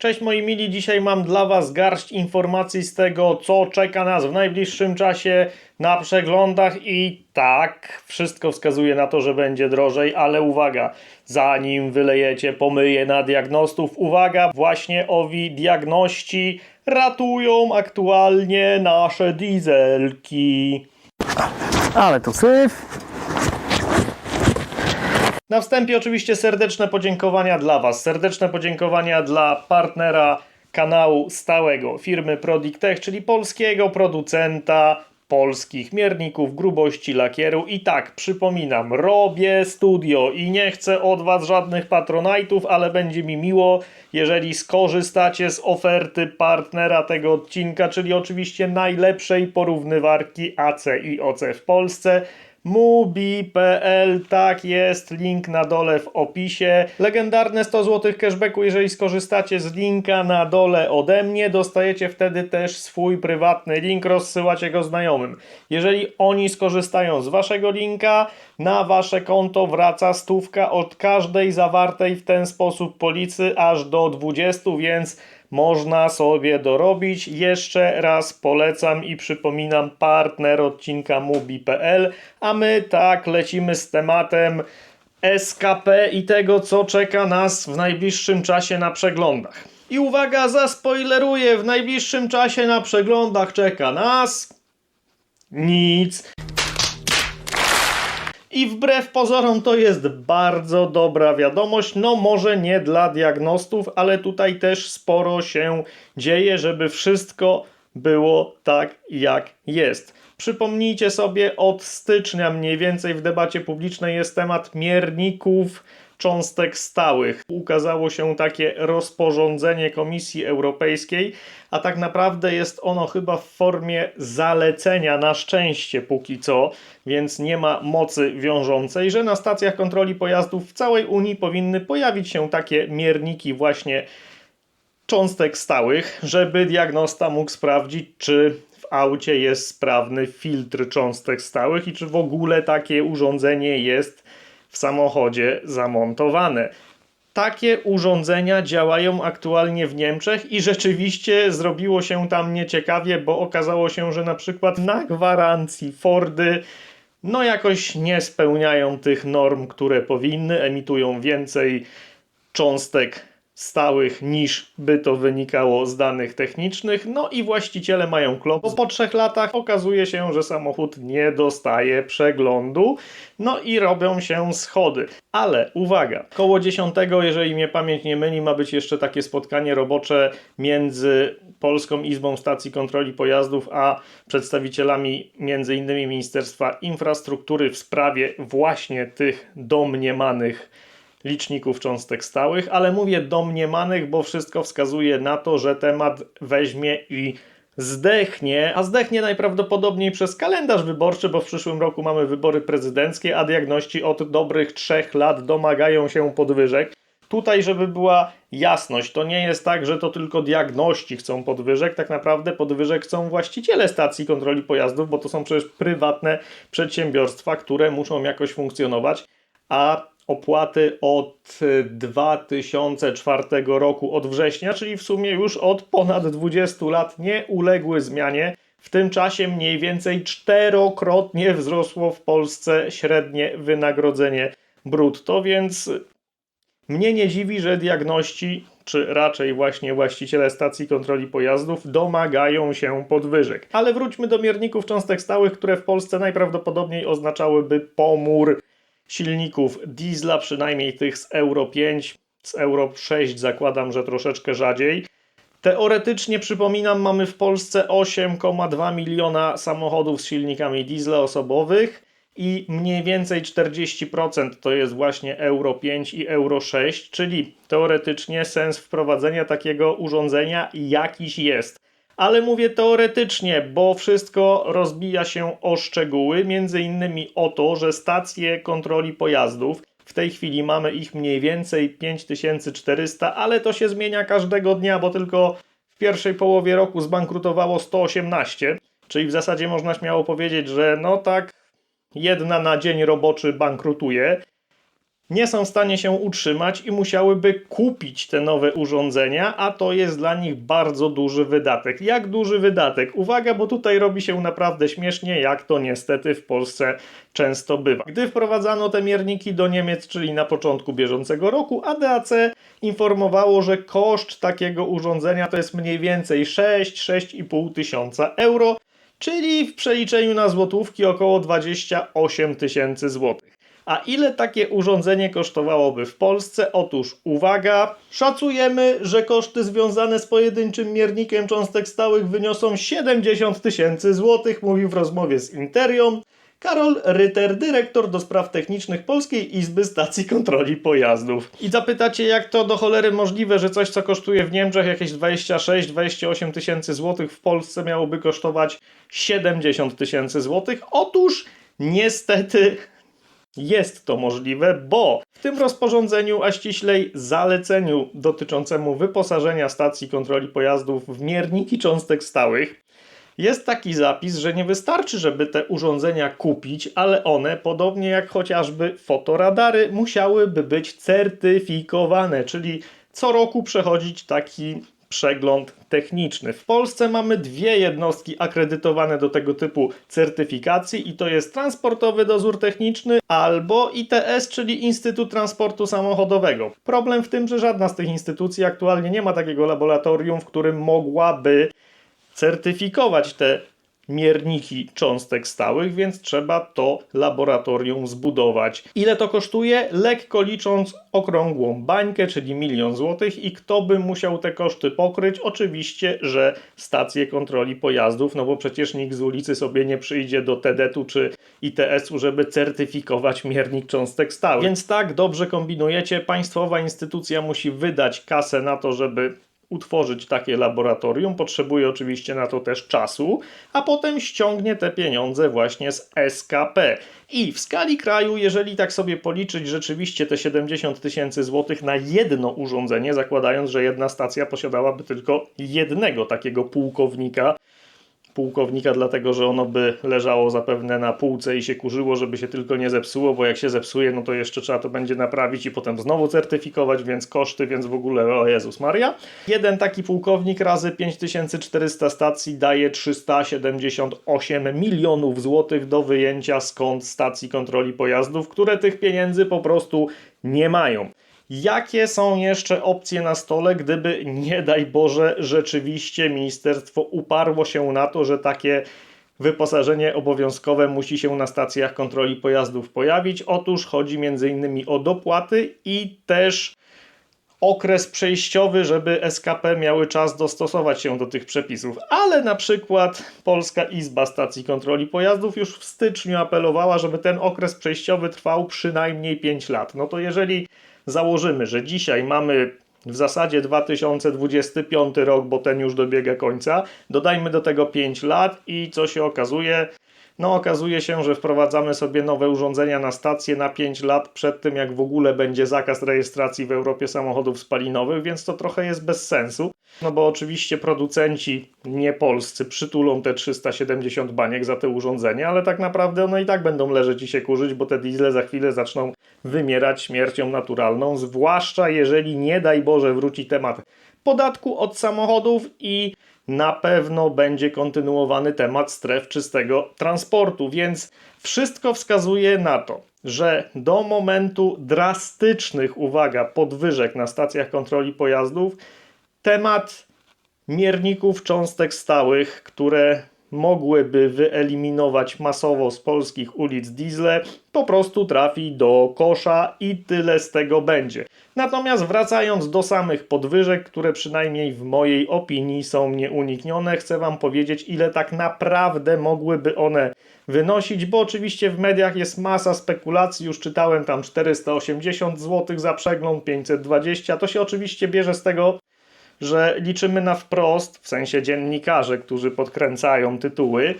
Cześć moi mili, dzisiaj mam dla Was garść informacji z tego, co czeka nas w najbliższym czasie na przeglądach i tak, wszystko wskazuje na to, że będzie drożej, ale uwaga, zanim wylejecie pomyje na diagnostów, uwaga, właśnie owi diagności ratują aktualnie nasze dieselki. Ale tu syf. Na wstępie oczywiście serdeczne podziękowania dla Was, serdeczne podziękowania dla partnera kanału stałego firmy Prodictech, czyli polskiego producenta polskich mierników grubości lakieru. I tak, przypominam, robię studio i nie chcę od Was żadnych patronajtów, ale będzie mi miło, jeżeli skorzystacie z oferty partnera tego odcinka, czyli oczywiście najlepszej porównywarki AC i OC w Polsce. Mubi.pl, tak jest, link na dole w opisie. Legendarne 100 zł cashbacku, jeżeli skorzystacie z linka na dole ode mnie, dostajecie wtedy też swój prywatny link, rozsyłacie go znajomym. Jeżeli oni skorzystają z waszego linka, na wasze konto wraca stówka od każdej zawartej w ten sposób policy aż do 20, więc można sobie dorobić. Jeszcze raz polecam i przypominam partner odcinka mubi.pl, a my tak lecimy z tematem SKP i tego, co czeka nas w najbliższym czasie na przeglądach. I uwaga, zaspoileruję, w najbliższym czasie na przeglądach czeka nas nic. I wbrew pozorom to jest bardzo dobra wiadomość. No może nie dla diagnostów, ale tutaj też sporo się dzieje, żeby wszystko było tak jak jest. Przypomnijcie sobie, od stycznia mniej więcej w debacie publicznej jest temat mierników cząstek stałych. Ukazało się takie rozporządzenie Komisji Europejskiej, a tak naprawdę jest ono chyba w formie zalecenia na szczęście póki co, więc nie ma mocy wiążącej, że na stacjach kontroli pojazdów w całej Unii powinny pojawić się takie mierniki właśnie cząstek stałych, żeby diagnosta mógł sprawdzić, czy w aucie jest sprawny filtr cząstek stałych i czy w ogóle takie urządzenie jest w samochodzie zamontowane. Takie urządzenia działają aktualnie w Niemczech i rzeczywiście zrobiło się tam nieciekawie, bo okazało się, że na przykład na gwarancji Fordy no jakoś nie spełniają tych norm, które powinny, emitują więcej cząstek stałych niż by to wynikało z danych technicznych. No i właściciele mają klop, bo po trzech latach okazuje się, że samochód nie dostaje przeglądu. No i robią się schody. Ale uwaga, koło 10, jeżeli mnie pamięć nie myli, ma być jeszcze takie spotkanie robocze między Polską Izbą Stacji Kontroli Pojazdów a przedstawicielami m.in. Ministerstwa Infrastruktury w sprawie właśnie tych domniemanych liczników cząstek stałych, ale mówię domniemanych, bo wszystko wskazuje na to, że temat weźmie i zdechnie, a zdechnie najprawdopodobniej przez kalendarz wyborczy, bo w przyszłym roku mamy wybory prezydenckie, a diagności od dobrych trzech lat domagają się podwyżek. Tutaj, żeby była jasność, to nie jest tak, że to tylko diagności chcą podwyżek, tak naprawdę podwyżek chcą właściciele stacji kontroli pojazdów, bo to są przecież prywatne przedsiębiorstwa, które muszą jakoś funkcjonować, a opłaty od 2004 roku, od września, czyli w sumie już od ponad 20 lat nie uległy zmianie. W tym czasie mniej więcej czterokrotnie wzrosło w Polsce średnie wynagrodzenie brutto, więc mnie nie dziwi, że diagności, czy raczej właśnie właściciele stacji kontroli pojazdów, domagają się podwyżek. Ale wróćmy do mierników cząstek stałych, które w Polsce najprawdopodobniej oznaczałyby pomór silników diesla, przynajmniej tych z Euro 5, z Euro 6 zakładam, że troszeczkę rzadziej. Teoretycznie, przypominam, mamy w Polsce 8,2 miliona samochodów z silnikami diesla osobowych i mniej więcej 40% to jest właśnie Euro 5 i Euro 6, czyli teoretycznie sens wprowadzenia takiego urządzenia jakiś jest. Ale mówię teoretycznie, bo wszystko rozbija się o szczegóły, między innymi o to, że stacje kontroli pojazdów, w tej chwili mamy ich mniej więcej 5400, ale to się zmienia każdego dnia, bo tylko w pierwszej połowie roku zbankrutowało 118, czyli w zasadzie można śmiało powiedzieć, że no tak, jedna na dzień roboczy bankrutuje. Nie są w stanie się utrzymać i musiałyby kupić te nowe urządzenia, a to jest dla nich bardzo duży wydatek. Jak duży wydatek? Uwaga, bo tutaj robi się naprawdę śmiesznie, jak to niestety w Polsce często bywa. Gdy wprowadzano te mierniki do Niemiec, czyli na początku bieżącego roku, ADAC informowało, że koszt takiego urządzenia to jest mniej więcej 6-6,5 tysiąca euro, czyli w przeliczeniu na złotówki około 28 tysięcy złotych. A ile takie urządzenie kosztowałoby w Polsce? Otóż uwaga, szacujemy, że koszty związane z pojedynczym miernikiem cząstek stałych wyniosą 70 tysięcy złotych, mówił w rozmowie z Interią Karol Ryter, dyrektor do spraw technicznych Polskiej Izby Stacji Kontroli Pojazdów. I zapytacie, jak to do cholery możliwe, że coś, co kosztuje w Niemczech jakieś 26-28 tysięcy złotych, w Polsce miałoby kosztować 70 tysięcy złotych? Otóż niestety jest to możliwe, bo w tym rozporządzeniu, a ściślej zaleceniu dotyczącemu wyposażenia stacji kontroli pojazdów w mierniki cząstek stałych, jest taki zapis, że nie wystarczy, żeby te urządzenia kupić, ale one, podobnie jak chociażby fotoradary, musiałyby być certyfikowane, czyli co roku przechodzić taki przegląd techniczny. W Polsce mamy dwie jednostki akredytowane do tego typu certyfikacji i to jest Transportowy Dozór Techniczny albo ITS, czyli Instytut Transportu Samochodowego. Problem w tym, że żadna z tych instytucji aktualnie nie ma takiego laboratorium, w którym mogłaby certyfikować te mierniki cząstek stałych, więc trzeba to laboratorium zbudować. Ile to kosztuje? Lekko licząc okrągłą bańkę, czyli milion złotych i kto by musiał te koszty pokryć? Oczywiście, że stacje kontroli pojazdów, no bo przecież nikt z ulicy sobie nie przyjdzie do TEDET-u czy ITS-u, żeby certyfikować miernik cząstek stałych. Więc tak, dobrze kombinujecie, państwowa instytucja musi wydać kasę na to, żeby utworzyć takie laboratorium, potrzebuje oczywiście na to też czasu, a potem ściągnie te pieniądze właśnie z SKP. I w skali kraju, jeżeli tak sobie policzyć rzeczywiście te 70 tysięcy złotych na jedno urządzenie, zakładając, że jedna stacja posiadałaby tylko jednego takiego pułkownika, pułkownika, dlatego że ono by leżało zapewne na półce i się kurzyło, żeby się tylko nie zepsuło, bo jak się zepsuje, no to jeszcze trzeba to będzie naprawić i potem znowu certyfikować, więc koszty, więc w ogóle o Jezus Maria. Jeden taki pułkownik razy 5400 stacji daje 378 milionów złotych do wyjęcia kont stacji kontroli pojazdów, które tych pieniędzy po prostu nie mają. Jakie są jeszcze opcje na stole, gdyby nie daj Boże rzeczywiście ministerstwo uparło się na to, że takie wyposażenie obowiązkowe musi się na stacjach kontroli pojazdów pojawić? Otóż chodzi m.in. o dopłaty i też okres przejściowy, żeby SKP miały czas dostosować się do tych przepisów. Ale na przykład Polska Izba Stacji Kontroli Pojazdów już w styczniu apelowała, żeby ten okres przejściowy trwał przynajmniej 5 lat. No to jeżeli założymy, że dzisiaj mamy w zasadzie 2025 rok, bo ten już dobiega końca, dodajmy do tego 5 lat i co się okazuje? No okazuje się, że wprowadzamy sobie nowe urządzenia na stację na 5 lat przed tym, jak w ogóle będzie zakaz rejestracji w Europie samochodów spalinowych, więc to trochę jest bez sensu. No bo oczywiście producenci nie polscy przytulą te 370 baniek za te urządzenia, ale tak naprawdę one i tak będą leżeć i się kurzyć, bo te diesle za chwilę zaczną wymierać śmiercią naturalną, zwłaszcza jeżeli nie daj Boże wróci temat podatku od samochodów i na pewno będzie kontynuowany temat stref czystego transportu, więc wszystko wskazuje na to, że do momentu drastycznych, uwaga, podwyżek na stacjach kontroli pojazdów, temat mierników cząstek stałych, które mogłyby wyeliminować masowo z polskich ulic diesle, po prostu trafi do kosza i tyle z tego będzie. Natomiast wracając do samych podwyżek, które przynajmniej w mojej opinii są nieuniknione, chcę Wam powiedzieć, ile tak naprawdę mogłyby one wynosić, bo oczywiście w mediach jest masa spekulacji, już czytałem tam 480 zł za przegląd, 520, to się oczywiście bierze z tego, że liczymy na wprost, w sensie dziennikarze, którzy podkręcają tytuły,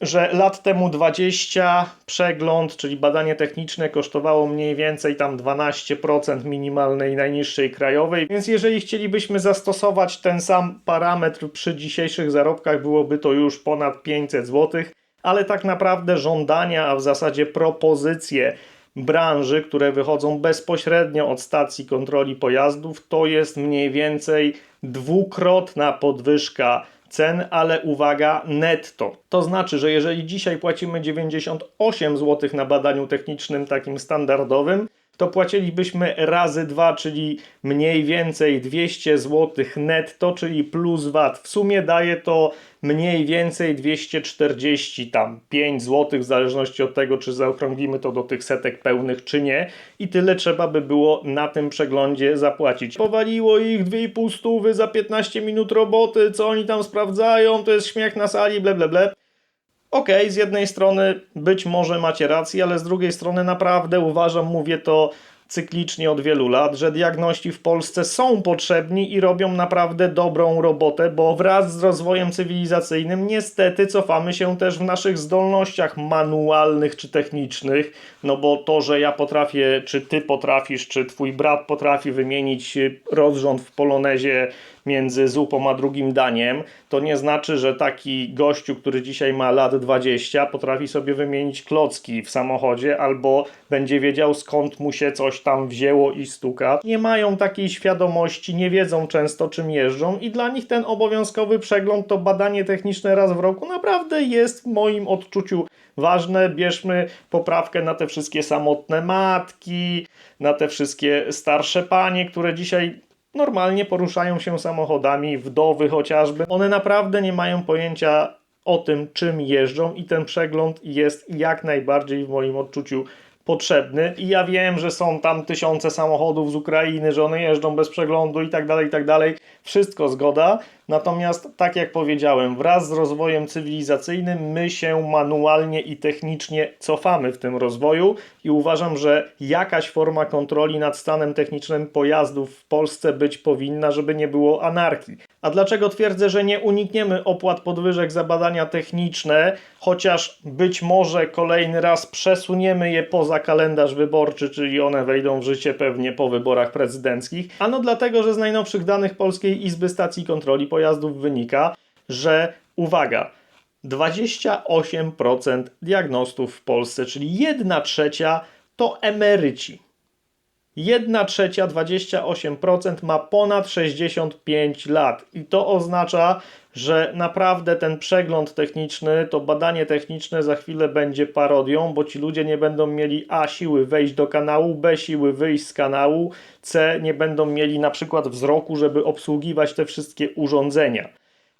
że lat temu 20 przegląd, czyli badanie techniczne kosztowało mniej więcej tam 12% minimalnej najniższej krajowej, więc jeżeli chcielibyśmy zastosować ten sam parametr przy dzisiejszych zarobkach, byłoby to już ponad 500 zł, ale tak naprawdę żądania, a w zasadzie propozycje branży, które wychodzą bezpośrednio od stacji kontroli pojazdów, to jest mniej więcej dwukrotna podwyżka cen, ale uwaga, netto. To znaczy, że jeżeli dzisiaj płacimy 98 zł na badaniu technicznym takim standardowym, to płacilibyśmy razy dwa, czyli mniej więcej 200 zł netto, czyli plus VAT. W sumie daje to mniej więcej 240 tam 5 zł, w zależności od tego, czy zaokrąglimy to do tych setek pełnych, czy nie. I tyle trzeba by było na tym przeglądzie zapłacić. Powaliło ich 2,5 stówy za 15 minut roboty, co oni tam sprawdzają, to jest śmiech na sali, ble, ble, ble. Okej, z jednej strony być może macie rację, ale z drugiej strony naprawdę uważam, mówię to cyklicznie od wielu lat, że diagności w Polsce są potrzebni i robią naprawdę dobrą robotę, bo wraz z rozwojem cywilizacyjnym niestety cofamy się też w naszych zdolnościach manualnych czy technicznych, no bo to, że ja potrafię, czy ty potrafisz, czy twój brat potrafi wymienić rozrząd w polonezie między zupą a drugim daniem, to nie znaczy, że taki gościu, który dzisiaj ma lat 20, potrafi sobie wymienić klocki w samochodzie albo będzie wiedział skąd mu się coś tam wzięło i stuka. Nie mają takiej świadomości, nie wiedzą często czym jeżdżą i dla nich ten obowiązkowy przegląd, to badanie techniczne raz w roku naprawdę jest w moim odczuciu ważne. Bierzmy poprawkę na te wszystkie samotne matki, na te wszystkie starsze panie, które dzisiaj normalnie poruszają się samochodami, wdowy chociażby. One naprawdę nie mają pojęcia o tym, czym jeżdżą, i ten przegląd jest jak najbardziej w moim odczuciu potrzebny. I ja wiem, że są tam tysiące samochodów z Ukrainy, że one jeżdżą bez przeglądu i tak dalej, i tak dalej. Wszystko zgoda. Natomiast, tak jak powiedziałem, wraz z rozwojem cywilizacyjnym my się manualnie i technicznie cofamy w tym rozwoju i uważam, że jakaś forma kontroli nad stanem technicznym pojazdów w Polsce być powinna, żeby nie było anarchii. A dlaczego twierdzę, że nie unikniemy opłat podwyżek za badania techniczne, chociaż być może kolejny raz przesuniemy je poza kalendarz wyborczy, czyli one wejdą w życie pewnie po wyborach prezydenckich? Ano dlatego, że z najnowszych danych Polskiej Izby Stacji Kontroli Pojazdów wynika, że uwaga, 28% diagnostów w Polsce, czyli 1 trzecia to emeryci. 1 trzecia, 28% ma ponad 65 lat. I to oznacza, że naprawdę ten przegląd techniczny, to badanie techniczne za chwilę będzie parodią, bo ci ludzie nie będą mieli A siły wejść do kanału, B siły wyjść z kanału, C nie będą mieli na przykład wzroku, żeby obsługiwać te wszystkie urządzenia.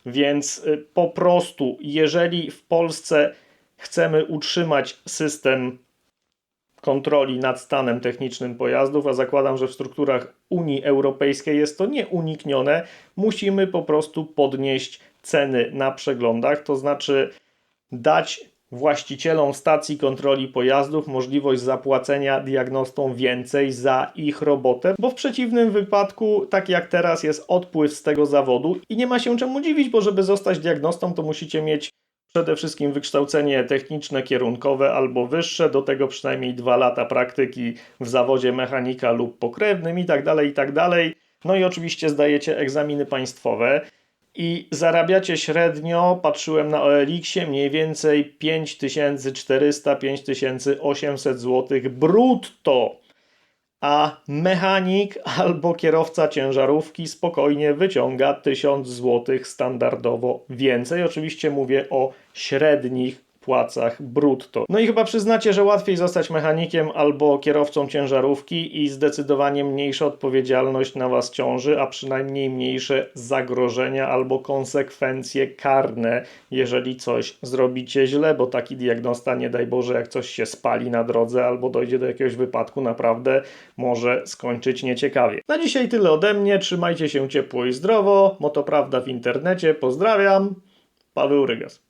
Więc y, po prostu, jeżeli w Polsce chcemy utrzymać system kontroli nad stanem technicznym pojazdów, a zakładam, że w strukturach Unii Europejskiej jest to nieuniknione, musimy po prostu podnieść ceny na przeglądach, to znaczy dać właścicielom stacji kontroli pojazdów możliwość zapłacenia diagnostom więcej za ich robotę, bo w przeciwnym wypadku, tak jak teraz, jest odpływ z tego zawodu i nie ma się czemu dziwić, bo żeby zostać diagnostą, to musicie mieć przede wszystkim wykształcenie techniczne, kierunkowe albo wyższe, do tego przynajmniej dwa lata praktyki w zawodzie mechanika lub pokrewnym i tak dalej, i tak. No i oczywiście zdajecie egzaminy państwowe i zarabiacie średnio, patrzyłem na OLX-ie, mniej więcej 5400-5800 zł brutto. A mechanik albo kierowca ciężarówki spokojnie wyciąga 1000 zł standardowo więcej. Oczywiście mówię o średnich płacach brutto. No i chyba przyznacie, że łatwiej zostać mechanikiem albo kierowcą ciężarówki i zdecydowanie mniejsza odpowiedzialność na was ciąży, a przynajmniej mniejsze zagrożenia albo konsekwencje karne, jeżeli coś zrobicie źle, bo taki diagnosta, nie daj Boże, jak coś się spali na drodze albo dojdzie do jakiegoś wypadku, naprawdę może skończyć nieciekawie. Na dzisiaj tyle ode mnie, trzymajcie się ciepło i zdrowo, Motoprawda w internecie, pozdrawiam, Paweł Rygas.